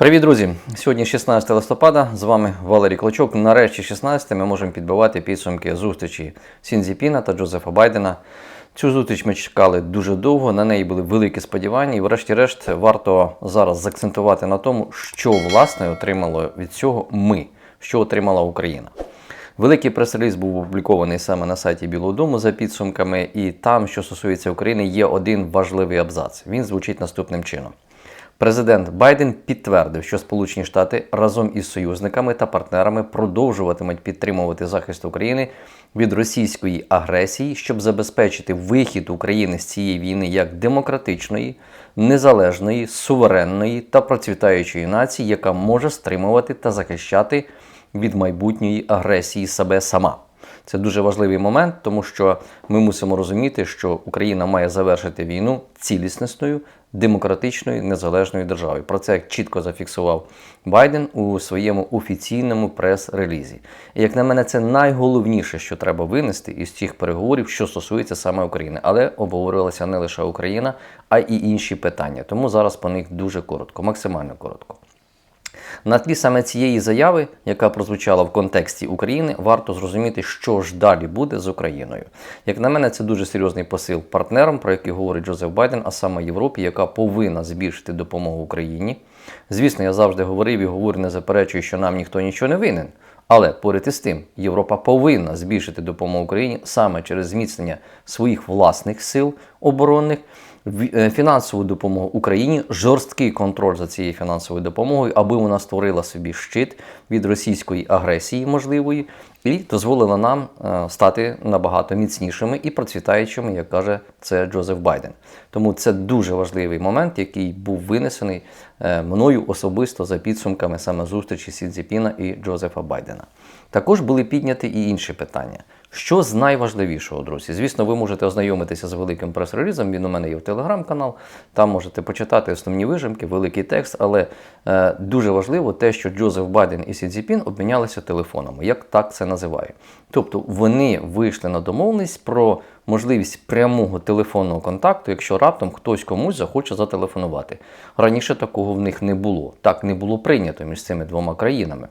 Привіт, друзі! Сьогодні 16 листопада. З вами Валерій Клочок. Нарешті 16 ми можемо підбивати підсумки зустрічі Сінзіпіна та Джозефа Байдена. Цю зустріч ми чекали дуже довго. На неї були великі сподівання, і, врешті-решт, варто зараз заакцентувати на тому, що власне отримало від цього ми, що отримала Україна. Великий прес-реліз був опублікований саме на сайті Білого Дому за підсумками, і там, що стосується України, є один важливий абзац. Він звучить наступним чином. Президент Байден підтвердив, що Сполучені Штати разом із союзниками та партнерами продовжуватимуть підтримувати захист України від російської агресії, щоб забезпечити вихід України з цієї війни як демократичної, незалежної, суверенної та процвітаючої нації, яка може стримувати та захищати від майбутньої агресії себе сама. Це дуже важливий момент, тому що ми мусимо розуміти, що Україна має завершити війну цілісністю демократичної незалежної держави. Про це чітко зафіксував Байден у своєму офіційному прес-релізі. І як на мене, це найголовніше, що треба винести із цих переговорів, що стосується саме України. Але обговорювалася не лише Україна, а й інші питання. Тому зараз по них дуже коротко, максимально коротко. На тлі саме цієї заяви, яка прозвучала в контексті України, варто зрозуміти, що ж далі буде з Україною. Як на мене, це дуже серйозний посил партнерам, про який говорить Джозеф Байден, а саме Європі, яка повинна збільшити допомогу Україні. Звісно, я завжди говорив і говорю, не заперечую, що нам ніхто нічого не винен. Але поряд із тим, Європа повинна збільшити допомогу Україні саме через зміцнення своїх власних сил оборонних фінансову допомогу Україні, жорсткий контроль за цією фінансовою допомогою, аби вона створила собі щит від російської агресії можливої і дозволила нам е, стати набагато міцнішими і процвітаючими, як каже це Джозеф Байден. Тому це дуже важливий момент, який був винесений е, мною особисто за підсумками саме зустрічі Сі Цзіпіна і Джозефа Байдена. Також були підняті і інші питання. Що з найважливішого, друзі? Звісно, ви можете ознайомитися з великим прес-релізом. Він у мене є в телеграм-канал. Там можете почитати основні вижимки, великий текст. Але е, дуже важливо те, що Джозеф Байден і Сі Цзіпін обмінялися телефонами. Як так це називає? Тобто вони вийшли на домовленість про можливість прямого телефонного контакту, якщо раптом хтось комусь захоче зателефонувати. Раніше такого в них не було. Так не було прийнято між цими двома країнами.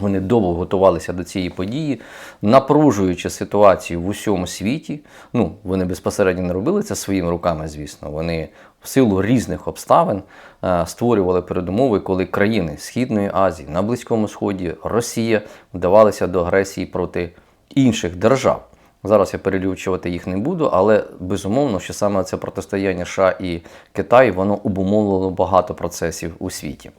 Вони довго готувалися до цієї події, напружуючи ситуацію в усьому світі. Ну, вони безпосередньо не робили це своїми руками, звісно. Вони в силу різних обставин е, створювали передумови, коли країни Східної Азії, на Близькому Сході, Росія вдавалися до агресії проти інших держав. Зараз я перелічувати їх не буду, але безумовно, що саме це протистояння США і Китаю, воно обумовило багато процесів у світі.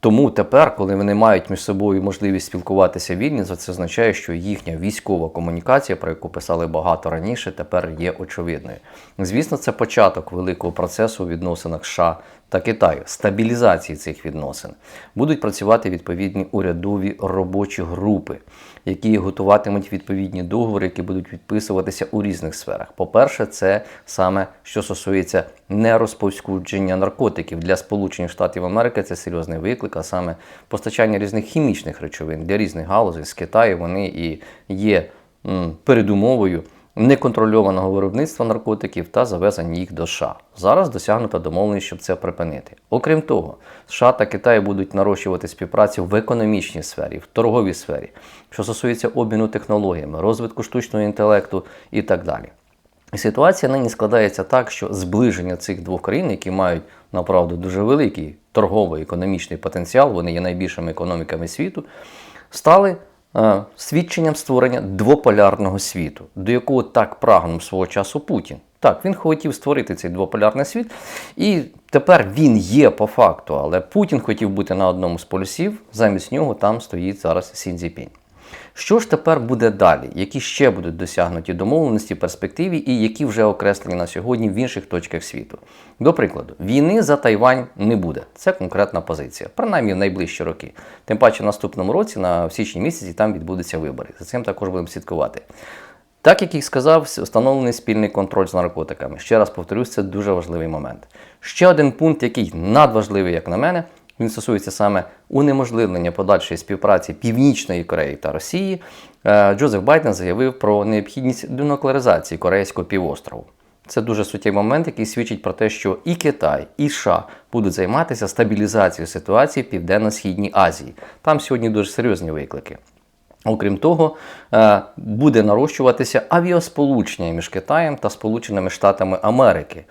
Тому тепер, коли вони мають між собою можливість спілкуватися вільно, це означає, що їхня військова комунікація, про яку писали багато раніше, тепер є очевидною. Звісно, це початок великого процесу у відносинах США та Китаю, стабілізації цих відносин. Будуть працювати відповідні урядові робочі групи, які готуватимуть відповідні договори, які будуть підписуватися у різних сферах. По-перше, це саме що стосується нерозповсюдження наркотиків для Сполучених Штатів Америки. Це серйозний виклик, а саме постачання різних хімічних речовин для різних галузей з Китаю. Вони і є передумовою неконтрольованого виробництва наркотиків та завезення їх до США. Зараз досягнута домовленість, щоб це припинити. Окрім того, США та Китай будуть нарощувати співпрацю в економічній сфері, в торговій сфері, що стосується обміну технологіями, розвитку штучного інтелекту і так далі. Ситуація нині складається так, що зближення цих двох країн, які мають направду дуже великий торговий економічний потенціал, вони є найбільшими економіками світу, стали е, свідченням створення двополярного світу, до якого так прагнув свого часу Путін. Так, він хотів створити цей двополярний світ, і тепер він є по факту, але Путін хотів бути на одному з полюсів, замість нього там стоїть зараз Сінзіпінь. Що ж тепер буде далі? Які ще будуть досягнуті домовленості в перспективі і які вже окреслені на сьогодні в інших точках світу? До прикладу, війни за Тайвань не буде. Це конкретна позиція, принаймні в найближчі роки. Тим паче, в наступному році, на січні місяці, там відбудуться вибори. За цим також будемо слідкувати. Так як і сказав, встановлений спільний контроль з наркотиками. Ще раз повторюсь, це дуже важливий момент. Ще один пункт, який надважливий, як на мене, він стосується саме унеможливлення подальшої співпраці Північної Кореї та Росії. Е, Джозеф Байден заявив про необхідність денуклеаризації Корейського півострову. Це дуже суттєвий момент, який свідчить про те, що і Китай, і США будуть займатися стабілізацією ситуації в Південно-Східній Азії. Там сьогодні дуже серйозні виклики. Окрім того, е, буде нарощуватися авіасполучення між Китаєм та Сполученими Штатами Америки,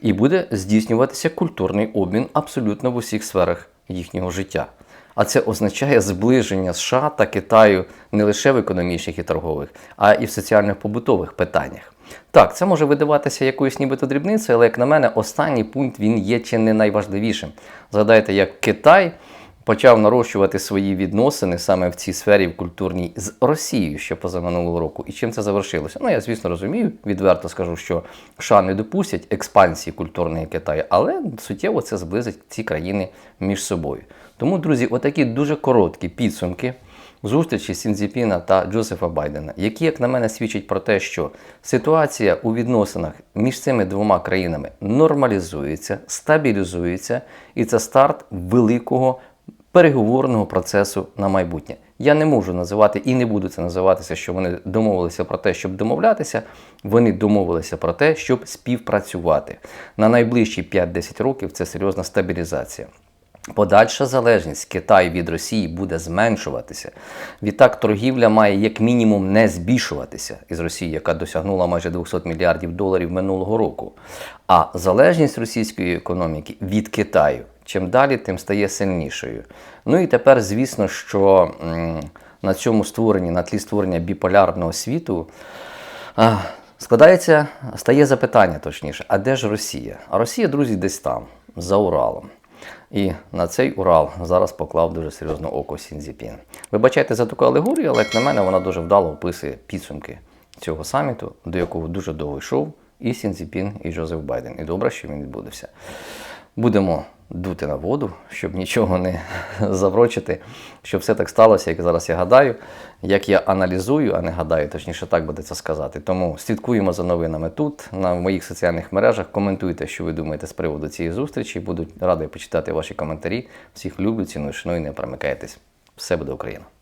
і буде здійснюватися культурний обмін абсолютно в усіх сферах їхнього життя. А це означає зближення США та Китаю не лише в економічних і торгових, а і в соціально-побутових питаннях. Так, це може видаватися якоюсь нібито дрібницею, але як на мене, останній пункт він є чи не найважливішим. Згадайте, як Китай почав нарощувати свої відносини саме в цій сфері в культурній з Росією ще позаминулого року. І чим це завершилося? Ну я звісно розумію, відверто скажу, що США не допустять експансії культурної Китаю, але суттєво це зблизить ці країни між собою. Тому, друзі, отакі дуже короткі підсумки зустрічі Сінзіпіна та Джозефа Байдена, які, як на мене, свідчать про те, що ситуація у відносинах між цими двома країнами нормалізується, стабілізується, і це старт великого переговорного процесу на майбутнє. Я не можу називати і не буду це називатися, що вони домовилися про те, щоб домовлятися. Вони домовилися про те, щоб співпрацювати. На найближчі 5-10 років це серйозна стабілізація. Подальша залежність Китаю від Росії буде зменшуватися. Відтак торгівля має як мінімум не збільшуватися із Росії, яка досягнула майже 200 мільярдів доларів минулого року. А залежність російської економіки від Китаю чим далі, тим стає сильнішою. Ну і тепер, звісно, що на цьому створенні, на тлі створення біполярного світу. Складається, стає запитання точніше, а де ж Росія? А Росія, друзі, десь там, за Уралом. І на цей Урал зараз поклав дуже серйозно око Сінзіпін. Вибачайте за таку алегорію, але як на мене, вона дуже вдало описує підсумки цього саміту, до якого дуже довго йшов і Сінзіпін, і Джозеф Байден. І добре, що він відбудеться. Будемо дути на воду, щоб нічого не заврочити, щоб все так сталося, як зараз я гадаю, як я аналізую, а не гадаю, точніше так буде це сказати. Тому слідкуємо за новинами тут, на моїх соціальних мережах. Коментуйте, що ви думаєте з приводу цієї зустрічі. Буду радий почитати ваші коментарі. Всіх люблю, ціную, шаную, не перемикайтесь. Все буде Україна!